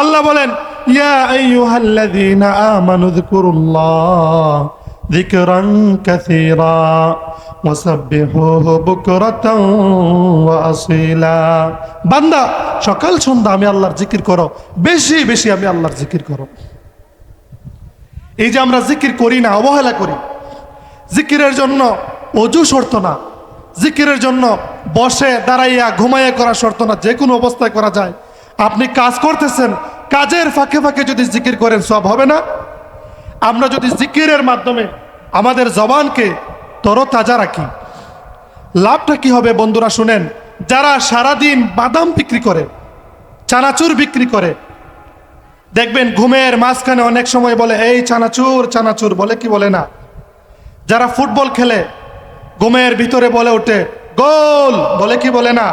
আল্লাহ বলেন বান্দা, সকাল সন্ধ্যা আমি আল্লাহর জিকির করো, বেশি বেশি আমি আল্লাহর জিকির করো। এই যে আমরা জিকির করি না, অবহেলা করি, জিকিরের জন্য অজু শর্ত না, জিকিরের জন্য বসে, দাঁড়াইয়া, ঘুমাইয়া করা শর্ত না, যে কোনো অবস্থায় করা যায়। আপনি কাজ করতেছেন, কাজের ফাঁকে ফাঁকে যদি জিকির করেন, সব হবে না? আমরা যদি জিকিরের মাধ্যমে আমাদের জবানকে তরতাজা রাখি, লাভটা কি হবে বন্ধুরা শুনেন, যারা সারাদিন বাদাম বিক্রি করে, চানাচুর বিক্রি করে, দেখবেন ঘুমের মাঝখানে অনেক সময় বলে, এই চানাচুর চানাচুর, বলে কি বলে না? যারা ফুটবল খেলে, ঘুমের ভিতরে বলে ওঠে, গোল, বলে কি বলে না?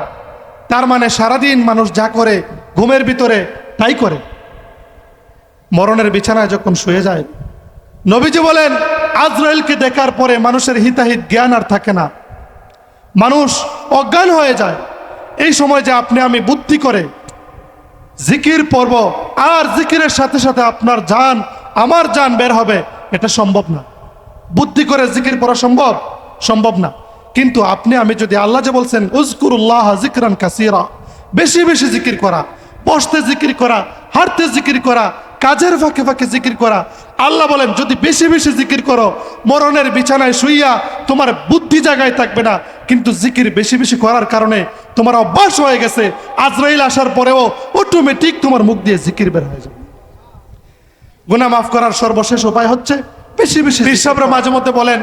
তার মানে সারাদিন মানুষ যা করে ঘুমের ভিতরে তাই করে। মরণের বিছানায় যখন শুয়ে যায়, নবীজি বলেন, আজরাইলকে দেখার পরে মানুষের হিতাহিত জ্ঞান আর থাকে না। মানুষ অজ্ঞান হয়ে যায়। এই সময় যে আপনি আমি বুদ্ধি করে জিকির পর্ব আর জিকিরের সাথে সাথে আপনার জান, আমার জান বের হবে, এটা সম্ভব না। বুদ্ধি করে জিকির পড়া সম্ভব? সম্ভব না। কিন্তু আপনি, আমি যদি আল্লাহ যে বলছেন, উজকুরুল্লাহ জিকরান কাসিরা বেশি বেশি জিকির করা। বসতে জিকির করা হাঁটতে জিকির করা কাজের ফাঁকে ফাঁকে জিকির করা। আল্লাহ বলেন যদি বেশি বেশি জিকির করো মরণের বিছানায় শুইয়া তোমার বুদ্ধি জায়গায় থাকবে না। কিন্তু জিকির বেশি বেশি করার কারণে তোমার অভ্যাস হয়ে গেছে। আজরাইল আসার পরেও অটোমেটিক তোমার মুখ দিয়ে জিকির বের হয়ে যাবে। গুনাহ মাফ করার সর্বশেষ উপায় হচ্ছে বেশি বেশি হিসাবরা মাঝে মধ্যে বলেন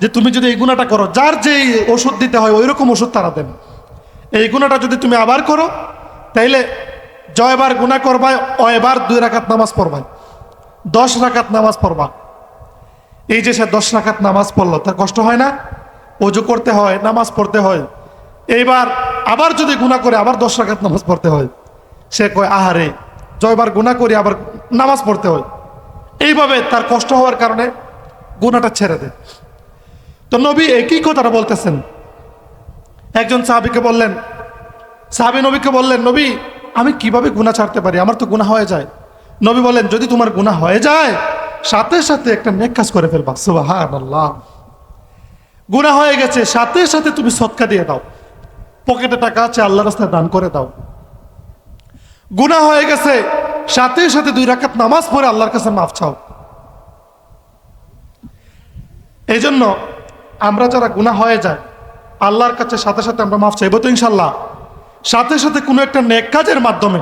যে তুমি যদি এই গুণাটা করো যার যেই ওষুধ দিতে হয় ওই রকম ওষুধ তারা দেন। এই গুণাটা যদি তুমি আবার করো তাইলে জয়বার গুণা করবাই, অয়বার দুই রাকাত নামাজ পড়বাই। দশ রাকাত নামাজ পড়বা। এই যে সে দশ রাকাত নামাজ পড়ল, তার কষ্ট হয় না? অজু করতে হয়, নামাজ পড়তে হয়। এইবার আবার যদি গুণা করে, আবার দশ রাকাত নামাজ পড়তে হয়। সে কয়, আহারে, জয়বার গুণা করি, আবার নামাজ পড়তে হয়। এইভাবে তার কষ্ট হওয়ার কারণে গুণাটা ছেড়ে দেয়। তো নবী একই কথাটা বলতেছেন। একজন সাহাবিকে বললেন, সাহাবি নবীকে বললেন, নবী আমি কীভাবে গুণা ছাড়তে পারি? আমার তো গুণা হয়ে যায়। নবী বলেন, যদি তোমার গুণা হয়ে যায়, সাথে সাথে একটা নেক কাজ করে ফেলবা। সুবাহান আল্লাহ গুণা হয়ে গেছে, সাথে সাথে তুমি সৎকা দিয়ে দাও। পকেটে টাকা আছে আল্লাহ রাস্তায় দান করে দাও। গুণা হয়ে গেছে, সাথে সাথে দুই রাকাত নামাজ পড়ে আল্লাহর কাছে মাফ চাও। এই জন্য আমরা যারা গুণা হয়ে যায়, আল্লাহর কাছে সাথে সাথে আমরা মাফ চাইব তো ইনশাল্লাহ। সাথে সাথে কোনো একটা নেক কাজের মাধ্যমে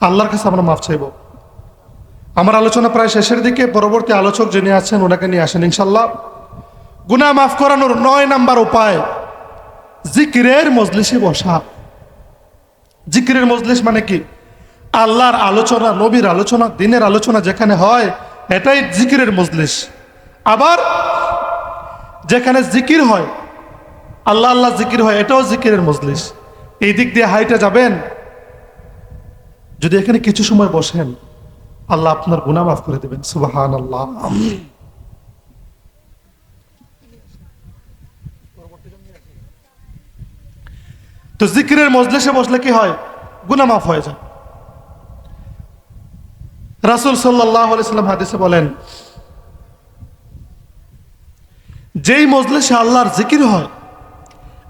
আল্লাহর কাছে আমরা মাফ চাইব। আমার আলোচনা প্রায় শেষের দিকে, পরবর্তী আলোচক যিনি আছেন, ওনাকে নিয়ে আসেন ইনশাল্লাহ। গুনাহ মাফ করানোর নয় নাম্বার উপায়, জিকিরের মজলিসে বসা। জিকিরের মজলিস মানে কি? আল্লাহর আলোচনা, নবীর আলোচনা, দিনের আলোচনা যেখানে হয়, এটাই জিকিরের মজলিস। আবার যেখানে জিকির হয় আল্লাহ আল্লাহ জিকির হয়, এটাও জিকিরের মজলিস। এই দিক দিয়ে হাইটে যাবেন। যদি এখানে কিছু সময় বসেন, আল্লাহ আপনার গুনাহ মাফ করে দেবেন। সুবাহান আল্লাহ তো জিকিরের মজলিসে বসলে কি হয়? গুনাহ মাফ হয়ে যায়। রাসুল সাল্লাহ সাল্লাম হাদিসে বলেন, যেই মজলিসে আল্লাহর জিকির হয়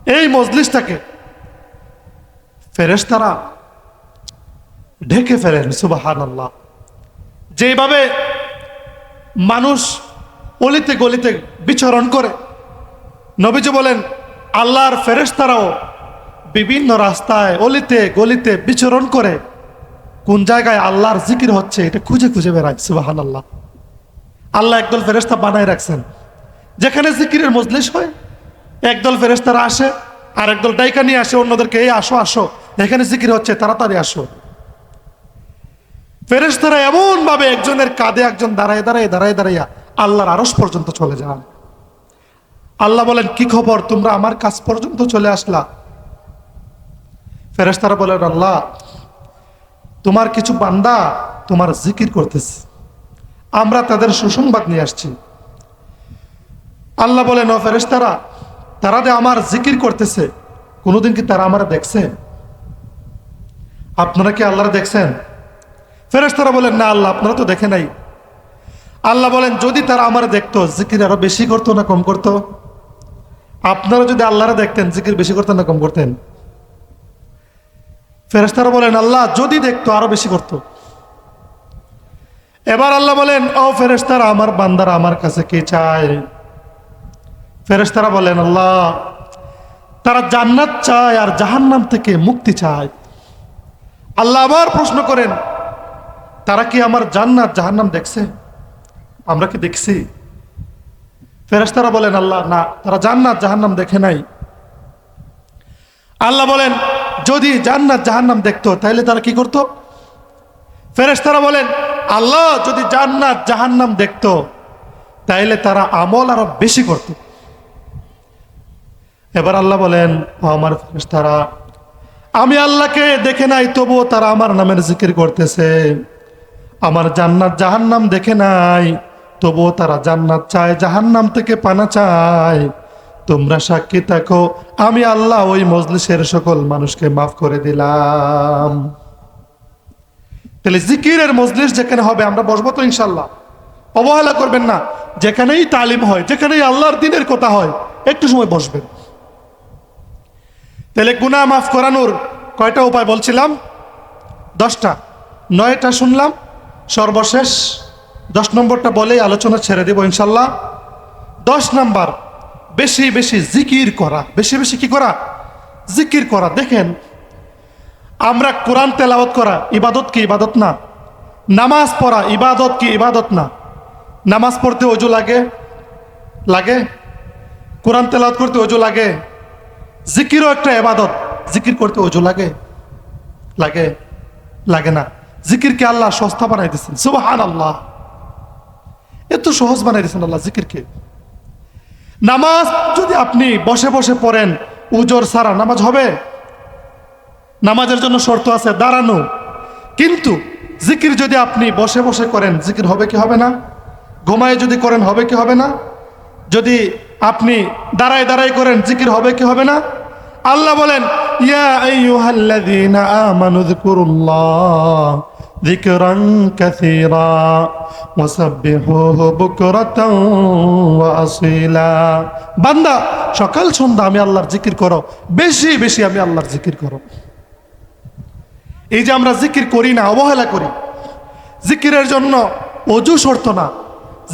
এই মজলিসটাকে। ফেরেশতারা ঢেকে ফেলেন সুবাহান আল্লাহ যেভাবে মানুষ অলিতে গলিতে বিচরণ করে, নবীজি বলেন, আল্লাহর ফেরেশতারাও বিভিন্ন রাস্তায় অলিতে গলিতে বিচরণ করে, কোন জায়গায় আল্লাহর জিকির হচ্ছে এটা খুঁজে খুঁজে বেড়ায় সুবাহান আল্লাহ আল্লাহ একদল ফেরেস্তা বানায় রাখছেন। যেখানে জিকিরের মজলিস হয় একদল ফেরেস্তারা আসে আর একদল ডাইকা নিয়ে আসে, অন্যদেরকে, এই আসো আসো, এখানে জিকির হচ্ছে, তাড়াতাড়ি আসো। ফেরেস্তারা এমন ভাবে একজনের কাঁধে একজন দাঁড়ায় দাঁড়ায় দাঁড়ায়, দাঁড়াইয়া আল্লাহর আরস পর্যন্ত চলে যান। আল্লাহ বলেন, কি খবর? তোমরা আমার কাছ পর্যন্ত চলে আসলা? ফেরেস্তারা বলেন, আল্লাহ, তোমার কিছু বান্দা তোমার জিকির করতেছে। আমরা তাদের সুসংবাদ নিয়ে আসছি। আল্লাহ বলেন, ও ফেরেস্তারা তারা যে আমার জিকির করতেছে, কোনোদিন কি তারা আমার দেখছে আপনারা কি আল্লাহর দেখছেন? ফেরেস তারা বলেন, না আল্লাহ, আপনারা তো দেখে নাই। আল্লাহ বলেন, যদি তারা আমার দেখতো, জিকির আরও বেশি করতো না কম করতো? আপনারা যদি আল্লাহরা দেখতেন, জিকির বেশি করতেন না কম করতেন? ফেরেশতারা বলেন, আল্লাহ, যদি দেখতো, আরও বেশি করতো। এবার আল্লাহ বলেন, ও ফেরেশতারা, আমার বান্দারা আমার কাছে কি চায়? ফেরেশতারা বলেন, আল্লাহ, তারা জান্নাত চায় আর জাহান্নাম থেকে মুক্তি চায়। আল্লাহ আবার প্রশ্ন করেন, তারা কি আমার জান্নাত জাহান্নাম দেখছে? আমরা কি দেখছি? ফেরেশতারা বলেন, আল্লাহ, না, তারা জান্নাত জাহান্নাম দেখে নাই। আল্লাহ বলেন, যদি জান্নাত জাহান্নাম দেখতো, তাহলে তারা কি করতো? ফেরেশতারা বলেন, আল্লাহ, যদি জান্নাত জাহান্নাম দেখতো তাইলে তারা আমল আরও বেশি করত। এবার আল্লাহ বলেন, "ও আমার ফেরেশতারা, আমি আল্লাহকে দেখে নাই, তবুও তারা আমার নামের জিকির করতেছে। আমার জান্নাত জাহান্নাম দেখে নাই, তবুও তারা জান্নাত চায়, জাহান্নাম থেকে পানা চায়। তোমরা সাক্ষী থাকো, আমি আল্লাহ ওই মজলিসের সকল মানুষকে মাফ করে দিলাম। তাহলে জিকিরের মজলিস যেখানে হবে, আমরা বসবো তো ইনশাল্লাহ অবহেলা করবেন না, যেখানেই তালিম হয়, যেখানেই আল্লাহর দিনের কথা হয়, একটু সময় বসবেন। তাহলে গুনাহ মাফ করানোর কয়টা উপায় বলছিলাম? দশটা। নয়টা শুনলাম, সর্বশেষ দশ নম্বরটা বলেই আলোচনা ছেড়ে দেব ইনশাল্লাহ। দশ নম্বর, বেশি বেশি জিকির করা। বেশি বেশি কি করা? জিকির করা। দেখেন, আমরা কোরআন তেলাওয়াত করা ইবাদত কি ইবাদত না? নামাজ পড়া ইবাদত কি ইবাদত না? নামাজ পড়তে অজু লাগে? লাগে? কোরআন তেলাওয়াত করতে অজু লাগে? জিকিরও একটা এবাদত। জিকির করতে অজু লাগে? লাগে? লাগে না। জিকিরকে আল্লাহ সস্তা বানাই দিচ্ছেন সুবাহান আল্লাহ এত সহজ বানাই দিচ্ছেন আল্লাহ জিকিরকে। নামাজ যদি আপনি বসে বসে পড়েন, উজোর সারা নামাজ হবে? নামাজের জন্য শর্ত আছে, দাঁড়ানো। কিন্তু জিকির যদি আপনি বসে বসে করেন, জিকির হবে কি হবে না? ঘুমায় যদি করেন, হবে কি হবে না? যদি আপনি দাঁড়ায় দাঁড়ায় করেন, জিকির হবে কি হবে না? আল্লাহ বলেন বান্দা, সকাল সন্ধ্যা আমি আল্লাহর জিকির করো, বেশি বেশি আমি আল্লাহর জিকির করো। এই যে আমরা জিকির করি না, অবহেলা করি, জিকিরের জন্য অজু শর্ত না,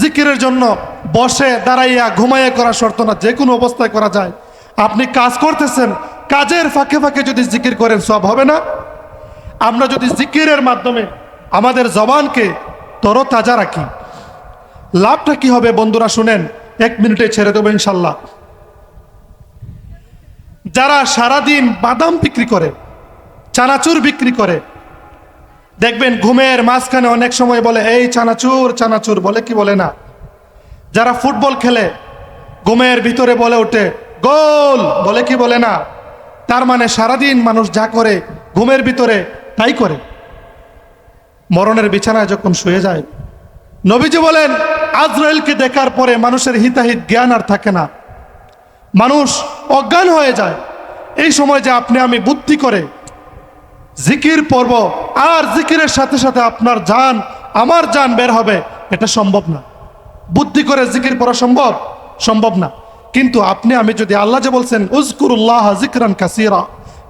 জিকিরের জন্য বসে, দাঁড়াইয়া, ঘুমাইয়া করা শর্ত না, যে কোনো অবস্থায় করা যায়। আপনি কাজ করতেছেন, কাজের ফাঁকে ফাঁকে যদি জিকির করেন, সব হবে না। আমরা যদি জিকিরের মাধ্যমে আমাদের জবানকে তরতাজা রাখি, লাভটা কি হবে বন্ধুরা শুনেন, এক মিনিটে ছেড়ে দেবো ইনশাল্লাহ। যারা সারাদিন বাদাম বিক্রি করে, চানাচুর বিক্রি করে, দেখবেন ঘুমের মাঝখানে অনেক সময় বলে, এই চানাচুর চানাচুর, বলে কি বলে না? যারা ফুটবল খেলে, ঘুমের ভিতরে বলে ওঠে গোল! বলে কি বলে না? তার মানে সারাদিন মানুষ যা করে, ঘুমের ভিতরে তাই করে। মরণের বিছানায় যখন শুয়ে যায়, নবীজি বলেন, আজরাইলকে দেখার পরে মানুষের হিতাহিত জ্ঞান আর থাকে না। মানুষ অজ্ঞান হয়ে যায়। এই সময় যে আপনি আমি বুদ্ধি করে জিকির পর্ব আর জিকিরের সাথে সাথে আপনার জান, আমার জান বের হবে, এটা সম্ভব না। বুদ্ধি করে জিকির পড়া সম্ভব? সম্ভব না। কিন্তু আপনি, আমি যদি আল্লাহ যে বলছেন, উজকুরুল্লাহ জিকরান কাসিরা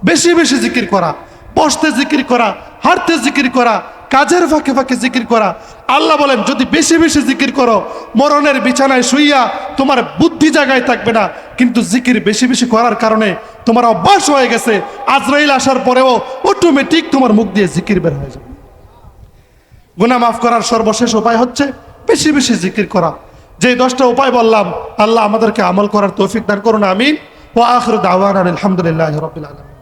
বেশি বেশি জিকির করা, বসতে জিকির করা, হাঁটতে জিকির করা, কাজের ফাঁকে ফাঁকে জিকির করা, আল্লাহ বলেন, যদি বেশি বেশি জিকির করো, মরণের বিছানায় শুইয়া তোমার বুদ্ধি জায়গায় থাকবে না। কিন্তু জিকির বেশি বেশি করার কারণে তোমার অভ্যাস হয়ে গেছে, আজরাইল আসার পরেও অটোমেটিক তোমার মুখ দিয়ে জিকির বের হয়ে যাবে। গুনাহ মাফ করার সর্বশেষ উপায় হচ্ছে, বেশি বেশি জিকির করা। যে দশটা উপায় বললাম, আল্লাহ আমাদেরকে আমল করার তৌফিক দান করুন, আমিন। ও আখর দাওয়ান আলহামদুলিল্লাহ রবিল আলম